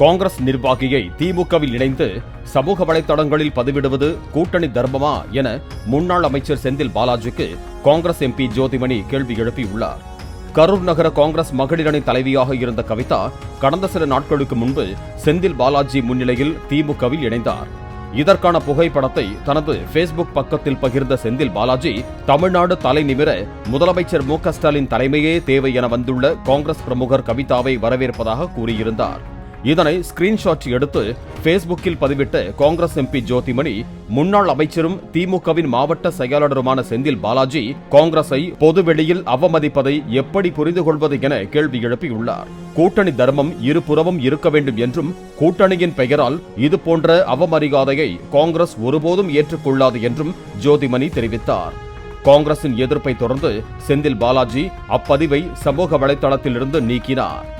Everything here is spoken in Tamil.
காங்கிரஸ் நிர்வாகியை திமுகவில் இணைந்து சமூக வலைதளங்களில் பதிவிடுவது கூட்டணி தர்மமா என முன்னாள் அமைச்சர் செந்தில் பாலாஜிக்கு காங்கிரஸ் எம்பி ஜோதிமணி கேள்வி எழுப்பியுள்ளார். கரூர் நகர காங்கிரஸ் மகளிரணி தலைவியாக இருந்த கவிதா கடந்த சில நாட்களுக்கு முன்பு செந்தில் பாலாஜி முன்னிலையில் திமுகவில் இணைந்தார். இதற்கான புகைப்படத்தை தனது ஃபேஸ்புக் பக்கத்தில் பகிர்ந்த செந்தில் பாலாஜி தமிழ்நாடு தலை நிமிர முதலமைச்சர் மு ஸ்டாலின் தலைமையே தேவை என வந்துள்ள காங்கிரஸ் பிரமுகர் கவிதாவை வரவேற்பதாக கூறியிருந்தார். இதனை ஸ்கிரீன்ஷாட் எடுத்து பேஸ்புக்கில் பதிவிட்ட காங்கிரஸ் எம்பி ஜோதிமணி முன்னாள் அமைச்சரும் திமுகவின் மாவட்ட செயலாளருமான செந்தில் பாலாஜி காங்கிரஸை பொதுவெளியில் அவமதிப்பதை எப்படி புரிந்து கொள்வது என கேள்வி எழுப்பியுள்ளார். கூட்டணி தர்மம் இருபுறமும் இருக்க வேண்டும் என்றும் கூட்டணியின் பெயரால் இது போன்ற அவமரியாதையை காங்கிரஸ் ஒருபோதும் ஏற்றுக்கொள்ளாது என்றும் ஜோதிமணி தெரிவித்தார். காங்கிரசின் எதிர்ப்பை தொடர்ந்து செந்தில் பாலாஜி அப்பதிவை சமூக வலைதளத்திலிருந்து நீக்கினார்.